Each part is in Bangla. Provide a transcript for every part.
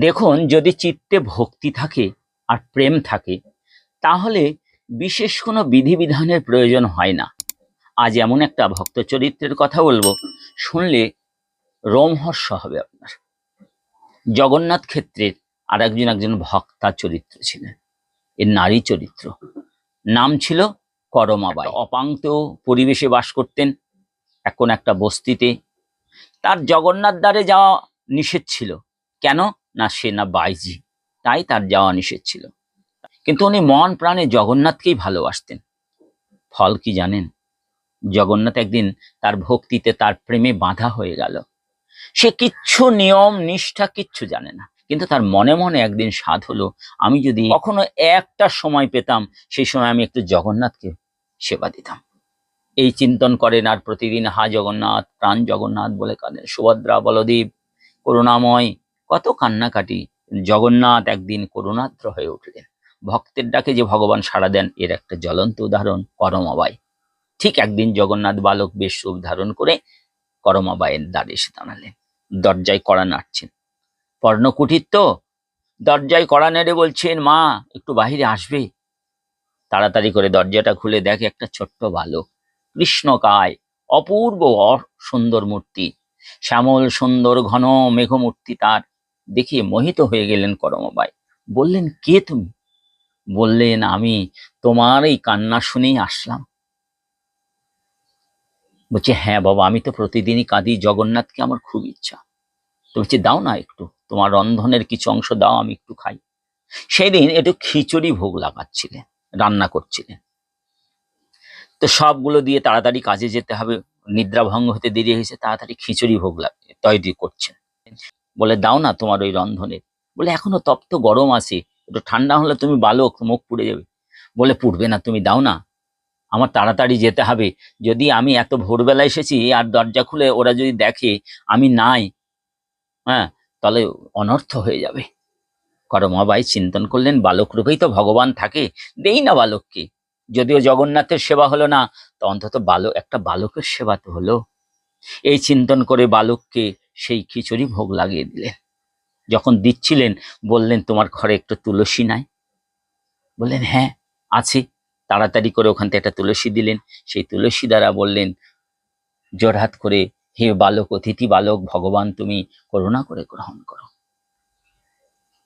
দেখুন যদি চিত্তে ভক্তি থাকে আর প্রেম থাকে তাহলে বিশেষ কোনো বিধিবিধানের প্রয়োজন হয় না। আজ এমন একটা ভক্ত চরিত্রের কথা বলব শুনলে রোমহর্ষ হবে আপনার। জগন্নাথ ক্ষেত্রের আর একজন একজন ভক্তা চরিত্র ছিলেন। এর নারী চরিত্র। নাম ছিল করমাবাই। অপাঙ্ক্ত পরিবেশে বাস করতেন এখন একটা বস্তিতে। তার জগন্নাথ দ্বারে যাওয়া নিষেধ ছিল। কেন? না সে না বাইজি, তাই তার যাওয়া নিষেধ ছিল। কিন্তু উনি মন প্রাণে জগন্নাথকেই ভালোবাসতেন। ফল কি জানেন? জগন্নাথ একদিন তার ভক্তিতে তার প্রেমে বাধা হয়ে গেল। সে কিচ্ছু নিয়ম, নিষ্ঠা কিচ্ছু জানে না। কিন্তু তার মনে মনে একদিন স্বাদ হলো, আমি যদি কখনো একটা সময় পেতাম, সেই সময় আমি একটু জগন্নাথকে সেবা দিতাম। এই চিন্তন করেন আর প্রতিদিন, হা জগন্নাথ, প্রাণ জগন্নাথ বলে কাঁদেন সুভদ্রা বলদেব করুণাময় কত কান্নাকাটি। জগন্নাথ একদিন করুণাদ্র হয়ে উঠলেন। ভক্তের ডাকে যে ভগবান সাড়া দেন, এর একটা জ্বলন্ত উদাহরণ করমাবাই। ঠিক একদিন জগন্নাথ বালক বেশ রূপ ধারণ করে করমাবাইয়ের দ্বারে এসে দাঁড়ালেন। দরজায় কড়া নাড়ছেন। পর্ণকুটির তো? দরজায় কড়া নেড়ে বলছেন, মা, একটু বাহিরে আসবে। তাড়াতাড়ি করে দরজাটা খুলে দেখে একটা ছোট্ট বালক। কৃষ্ণকায়, অপূর্ব সুন্দর মূর্তি। শ্যামল সুন্দর ঘন মেঘমূর্তি তার। দেখে মোহিত হয়ে গেলেন করমবাই। বললেন, কে তুমি? বললেন, আমি তোমার এই কান্না শুনেই আসলাম। বলছে হ্যাঁ বাবা, আমি তো প্রতিদিনই কাঁদি, জগন্নাথকে আমার খুব ইচ্ছা। তো বলছে, দাও না একটু, তোমার রন্ধনের কিছু অংশ দাও, আমি একটু খাই। সেদিন একটু খিচুড়ি ভোগ লাগাচ্ছিলেন, রান্না করছিলেন। তো সবগুলো দিয়ে তাড়াতাড়ি কাজে যেতে হবে নিদ্রা ভঙ্গ হতে দেরি হয়েছে, তাড়াতাড়ি খিচুড়ি ভোগ তৈরি করছেন। বলে, দাও না তোমার ওই রন্ধনের। বলে, এখনও তপ্ত গরম আছে, একটু ঠান্ডা হলে তুমি বালক, মুখ পুড়ে যাবে। বলে, পুড়বে না, তুমি দাও না। আমার তাড়াতাড়ি যেতে হবে। যদি আমি এত ভোরবেলা এসেছি আর দরজা খুলে ওরা যদি দেখে আমি নাই হ্যাঁ তাহলে অনর্থ হয়ে যাবে। করমাবাই চিন্তন করলেন, বালক রূপেই তো ভগবান থাকে, দেই না বালককে। যদিও জগন্নাথের সেবা হলো না, তো অন্তত বালক, একটা বালকের সেবা তো হলো। এই চিন্তন করে বালককে সেই খিচুড়ি ভোগ লাগিয়ে দিলেন। যখন দিচ্ছিলেন, বললেন, তোমার ঘরে একটু তুলসী নাই? বললেন হ্যাঁ আছে। তাড়াতাড়ি করে ওখান থেকে একটা তুলসী দিলেন। সেই তুলসী দ্বারা বললেন জোরহাত করে হে বালক, অতিথি বালক, ভগবান, তুমি করুণা করে গ্রহণ করো।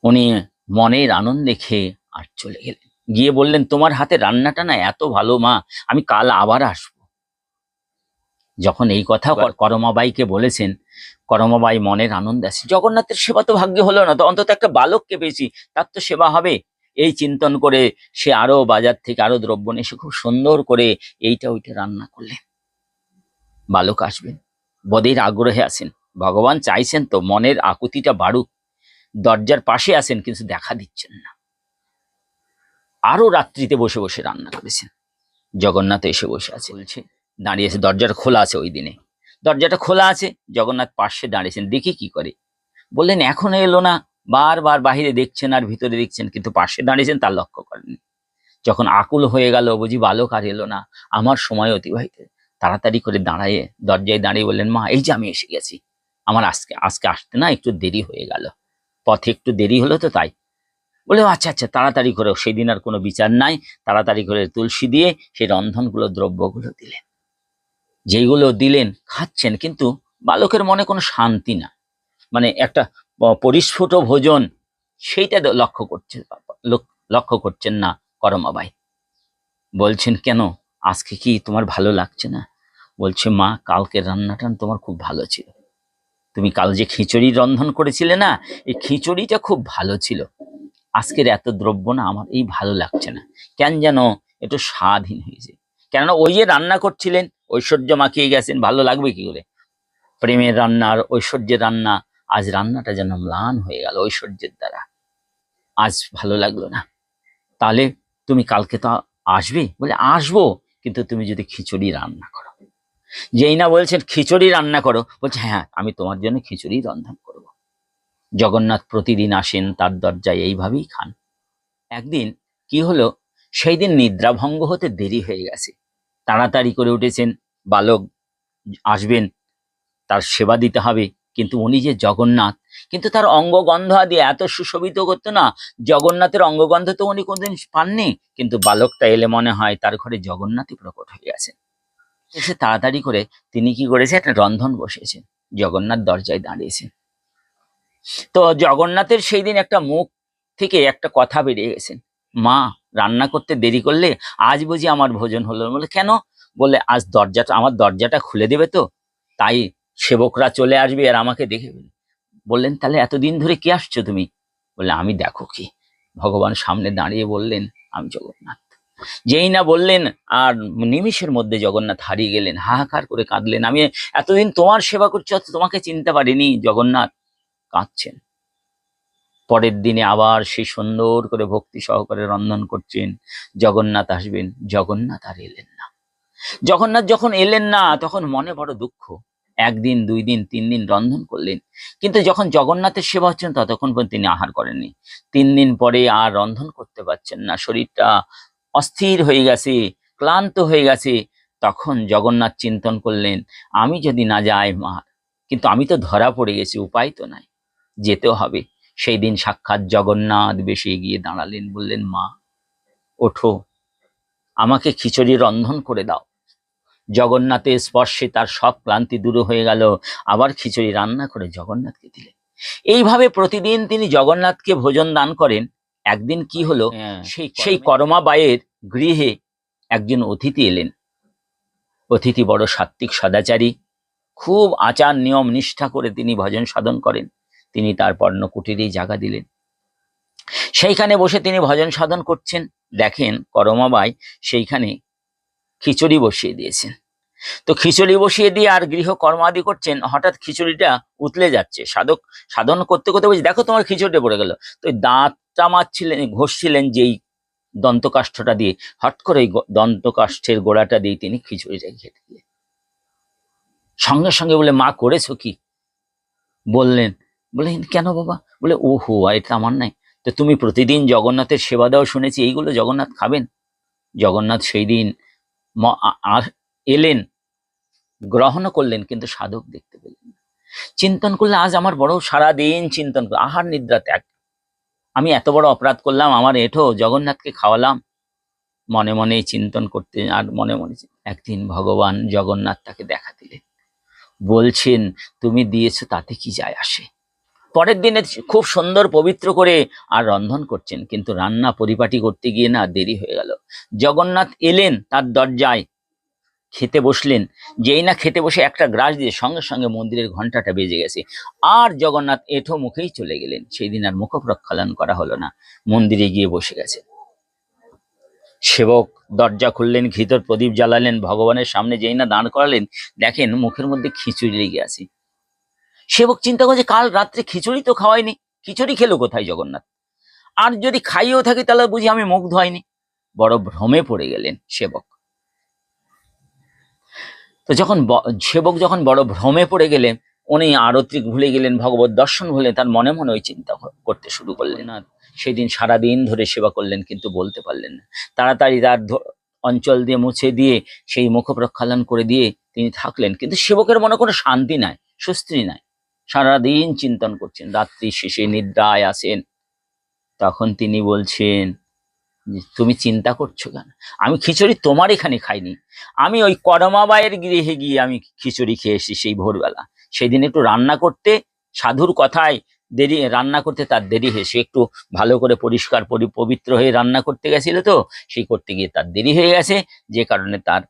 উনি মনের আনন্দে খেয়ে আর চলে গেলেন। গিয়ে বললেন, তোমার হাতে রান্নাটা না এত ভালো মা, আমি কাল আবার আসব। যখন এই কথা করমাবাইকে বলেছেন করমাবাই মনের আনন্দ আছে। জগন্নাথের সেবা তো ভাগ্য হলো না তো অন্তত একটা বালককে পেয়েছি তার তো সেবা হবে। এই চিন্তন করে সে আরও বাজার থেকে আরও দ্রব্য নিয়ে খুব সুন্দর করে এইটা ওইটা রান্না করলেন। বালক আসবেন বদের আগ্রহে আছেন। ভগবান চাইছেন তো মনের আকুতিটা বাড়ুক। দরজার পাশে আছেন কিন্তু দেখা দিচ্ছেন না। আরও রাত্রিতে বসে বসে রান্না করেছেন। জগন্নাথ এসে বসে আছে বলছে দাঁড়িয়েছে দরজাটা খোলা আছে ওই দিনে। দরজাটা খোলা আছে, জগন্নাথ পাশে দাঁড়িয়েছেন, দেখি কি করে। বললেন, এখনও এলো না, বারবার বাহিরে দেখছেন আর ভিতরে দেখছেন, কিন্তু পাশে দাঁড়িয়েছেন তার লক্ষ্য করেননি। যখন আকুল হয়ে গেল, বুঝি বালক আর এলো না, আমার সময় অতিবাহিত। তাড়াতাড়ি করে দাঁড়ায়, দরজায় দাঁড়িয়ে বললেন, মা, এই যে আমি এসে গেছি। আমার আজকে আজকে আসতে না একটু দেরি হয়ে গেল। পথে একটু দেরি হলো তো তাই। বলে আচ্ছা আচ্ছা তাড়াতাড়ি করে সেই দিন আর কোনো বিচার নাই। তাড়াতাড়ি করে তুলসী দিয়ে সেই রন্ধনগুলো, দ্রব্যগুলো দিলেন। যেইগুলো দিলেন, খাচ্ছেন, কিন্তু বালকের মনে কোনো শান্তি না। মানে একটা পরিস্ফুট ভোজন, সেইটা লক্ষ্য করছে লক্ষ্য করছেন না করমাবাই। বলছেন, কেন? আজকে কি তোমার ভালো লাগছে না? বলছে, মা, কালকের রান্নাটা তোমার খুব ভালো ছিল। তুমি কাল যে খিচুড়ি রন্ধন করেছিলে না, এই খিচুড়িটা খুব ভালো ছিল। আজকের এত দ্রব্য না, আমার এই ভালো লাগছে না। কেন যেন একটু স্বাদহীন হয়েছে। কেননা ওই যে রান্না করছিলেন, ঐশ্বর্য মাখিয়ে গেছেন, ভালো লাগবে কি করে? প্রেমের রান্নার ঐশ্বর্যের রান্না, আজ রান্নাটা যেন ম্লান হয়ে গেল ঐশ্বর্যের দ্বারা। আজ ভালো লাগল না। তাহলে তুমি কালকে তো আসবে? বলে, আসব, কিন্তু তুমি যদি খিচুড়ি রান্না করো। যেই না বলছেন, খিচুড়ি রান্না করো। বলছে হ্যাঁ আমি তোমার জন্য খিচুড়ি রন্ধন করব। জগন্নাথ প্রতিদিন আসেন, তার দরজায় এইভাবেই খান। একদিন কি হলো সেই দিন নিদ্রাভঙ্গ হতে দেরি হয়ে গেছে। তাড়াতাড়ি করে উঠেছেন বালক, আসবেন, তার সেবা দিতে হবে। কিন্তু উনি যে জগন্নাথ, কিন্তু তার অঙ্গগন্ধ আদি এত সুশোভিত করতো না। জগন্নাথের অঙ্গগন্ধ তো উনি কোনদিন পাননি। কিন্তু বালকটা এলে মনে হয় তার ঘরে জগন্নাথই প্রকট হয়ে গেছেন এসে তাড়াতাড়ি করে তিনি কি করেছে, একটা রন্ধন বসেছেন জগন্নাথ দরজায় দাঁড়িয়েছেন। তো জগন্নাথের সেই দিন একটা মুখ থেকে একটা কথা বেরিয়ে গেছেন মা রান্না করতে দেরি করলে আজ বুঝি আমার ভোজন হলো বলে, কেন? বলে, আজ দরজাটা, আমার দরজাটা খুলে দেবে তো। তাই সেবকরা চলে আসবে আর আমাকে দেখে বললেন, তাহলে এতদিন ধরে কি আসছো তুমি? বললে আমি দেখো কি। ভগবান সামনে দাঁড়িয়ে বললেন, আমি জগন্নাথ। যেই না বললেন, আর নিমিষের মধ্যে জগন্নাথ হারিয়ে গেলেন, হাহাকার করে কাঁদলেন। আমি এতদিন তোমার সেবা করছি, অথচ তোমাকে চিনতে পারিনি, জগন্নাথ। কাঁদছেন। পরের দিনে আবার সে সুন্দর করে ভক্তি সহকারে রন্ধন করছেন জগন্নাথ আসবেন। জগন্নাথ আর এলেন না। জগন্নাথ যখন এলেন না, তখন মনে বড় দুঃখ। একদিন, দুই দিন, তিন দিন রন্ধন করলেন। কিন্তু যখন জগন্নাথের সেবা হচ্ছেন ততক্ষণ পর্যন্ত তিনি আহার করেননি। তিন দিন পরে আর রন্ধন করতে পারছেন না। শরীরটা অস্থির হয়ে গেছে, ক্লান্ত হয়ে গেছে। তখন জগন্নাথ চিন্তন করলেন, আমি যদি না যাই মার, কিন্তু আমি তো ধরা পড়ে গেছি, উপায় তো নাই। যেতেও হবে। সেই দিন সাক্ষাৎ জগন্নাথ বেশি গিয়ে দাঁড়ালেন বললেন মা ওঠো আমাকে খিচুড়ি রন্ধন করে দাও। জগন্নাথের স্পর্শে তার সব ক্লান্তি দূর হয়ে গেল। আবার খিচুড়ি রান্না করে জগন্নাথকে দিলেন। এইভাবে প্রতিদিন তিনি জগন্নাথকে ভোজন দান করেন। একদিন কি হলো? সেই সেই করমাবাইয়ের গৃহে একজন অতিথি এলেন। অতিথি বড় সাত্বিক সদাচারী। খুব আচার নিয়ম নিষ্ঠা করে তিনি ভজন সাধন করেন। তিনি তার পর্ণকুটিরেই জাগা দিলেন। সেইখানে বসে তিনি ভজন সাধন করছেন। দেখেন করমাবাই সেইখানে খিচুড়ি বসিয়ে দিয়েছেন। তো খিচুড়ি বসিয়ে দিয়ে আর গৃহ কর্মাদি করছেন, হঠাৎ খিচুড়িটা উতলে যাচ্ছে। সাধক সাধন করতে করতে বলছি, দেখো তোমার খিচুড়িটা পড়ে গেল। তো দাঁতটা মারছিলেন, ঘষছিলেন যেই দন্তকাষ্ঠটা দিয়ে। হট করে ওই দন্তকাষ্ঠের গোড়াটা দিয়ে তিনি খিচুড়িটা খেতে দিলেন। সঙ্গে সঙ্গে বলে, মা করেছ কি? বললেন বললেন কেন বাবা? বলে ও ওহো এটা আমার নাই তো তুমি প্রতিদিন জগন্নাথের সেবা দাও শুনেছি, এইগুলো জগন্নাথ খাবেন? জগন্নাথ সেই দিন আর এলেন গ্রহণও করলেন, কিন্তু সাধক দেখতে পেলেন। চিন্তন করলে আজ আমার বড় সারা দিন চিন্তন আহার নিদ্রা ত্যাগ। আমি এত বড় অপরাধ করলাম, আমার এঠো জগন্নাথকে খাওয়ালাম। মনে মনে চিন্তন করতে, আর মনে মনে একদিন ভগবান জগন্নাথ তাকে দেখা দিলেন। বলছেন, তুমি দিয়েছ, তাতে কি যায় আসে? পরের দিনে খুব সুন্দর পবিত্র করে আর রন্ধন করছেন, কিন্তু রান্না পরিপাটি করতে গিয়ে না দেরি হয়ে গেল। জগন্নাথ এলেন, তার দরজায় খেতে বসলেন। যেই না খেতে বসে একটা গ্রাস দিয়ে সঙ্গে সঙ্গে মন্দিরের ঘন্টাটা বেজে গেছে। আর জগন্নাথ এঠো মুখেই চলে গেলেন। সেই দিন আর মুখ প্রক্ষালন করা হলো না। মন্দিরে গিয়ে বসে গেছে। সেবক দরজা খুললেন, ঘিতর প্রদীপ জ্বালালেন, ভগবানের সামনে যেই না দাঁড় করালেন, দেখেন মুখের মধ্যে খিচুড়ি লেগে আছে। সেবক চিন্তা করছে কাল রাত্রে খিচুড়ি তো খাওয়াইনি। খিচুড়ি খেলো কোথায় জগন্নাথ? আর যদি খাইয়েও থাকি তাহলে বুঝি আমি মুখ ধোয়াইনি বড় ভ্রমে পড়ে গেলেন সেবক। তো যখন সেবক যখন বড় ভ্রমে পড়ে গেলেন উনি আরত্রিক ভুলে গেলেন ভগবত দর্শন ভুলে তার মনে মনে ওই চিন্তা করতে শুরু করলেন। আর সেদিন সারাদিন ধরে সেবা করলেন কিন্তু বলতে পারলেন না। তাড়াতাড়ি তার অঞ্চল দিয়ে মুছে দিয়ে সেই মুখ প্রক্ষালন করে দিয়ে তিনি থাকলেন। কিন্তু সেবকের মনে কোনো শান্তি নাই সুস্থির নাই। সারাদিন চিন্তন করছেন। রাত্রি শেষে নিদ্রায় আসেন। তখন তিনি বলছেন তুমি চিন্তা করছ কেন? আমি খিচুড়ি তোমার এখানে খাইনি। আমি ওই করমাবাইয়ের গৃহে গিয়ে আমি খিচুড়ি খেয়ে এসেছি সেই ভোরবেলা। সেই দিন একটু রান্না করতে, সাধুর কথায় দেরি, রান্না করতে তার দেরি হয়ে, সে একটু ভালো করে পরিষ্কার, পরি, পবিত্র হয়ে রান্না করতে গেছিল তো, সেই করতে গিয়ে তার দেরি হয়ে গেছে। যে কারণে তার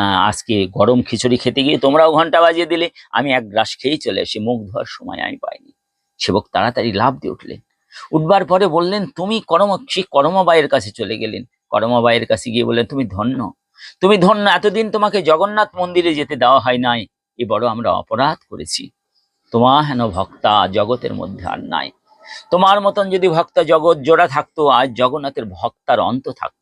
আজকে গরম খিচুড়ি খেতে গিয়ে তোমরাও ঘণ্টা বাজিয়ে দিলে। আমি এক গ্রাস খেয়েই চলে আসি, মুখ ধোয়ার সময় আমি পাইনি। সেবক তাড়াতাড়ি লাভ দিয়ে উঠলেন। উঠবার পরে বললেন, তুমি করম সেই করমাবাইয়ের কাছে চলে গেলেন। করমাবাইয়ের কাছে গিয়ে বললেন, তুমি ধন্য। তুমি ধন্য, এতদিন তোমাকে জগন্নাথ মন্দিরে যেতে দেওয়া হয় নাই। এ বড় আমরা অপরাধ করেছি। তোমা হেন ভক্তা, জগতের মধ্যে আর নাই। তোমার মতন যদি ভক্তা জগৎ জোড়া থাকতো, আজ জগন্নাথের ভক্তার অন্ত থাকতো।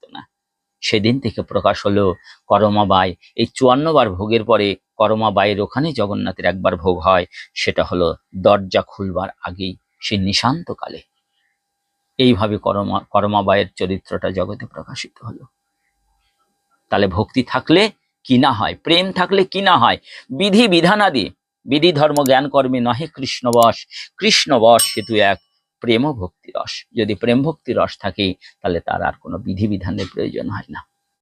সেদিন থেকে প্রকাশ হলো করমাবাই এই চুয়ান্ন বার ভোগের পরে করমাবাইয়ের ওখানে জগন্নাথের একবার ভোগ হয়, সেটা হলো দরজা খুলবার আগেই, সে নিশান্তকালে। এইভাবে করমা করমাবাইয়ের চরিত্রটা জগতে প্রকাশিত হলো। তাহলে ভক্তি থাকলে কি না হয়? প্রেম থাকলে কি না হয়? বিধি বিধানাদি, বিধি ধর্ম জ্ঞান কর্মে নহে কৃষ্ণ বশ কৃষ্ণ বশ সেতু এক। প্রেম ভক্তি রস। যদি প্রেম ভক্তি রস থাকে তাহলে তার আর কোনো বিধিবিধানের প্রয়োজন হয় না।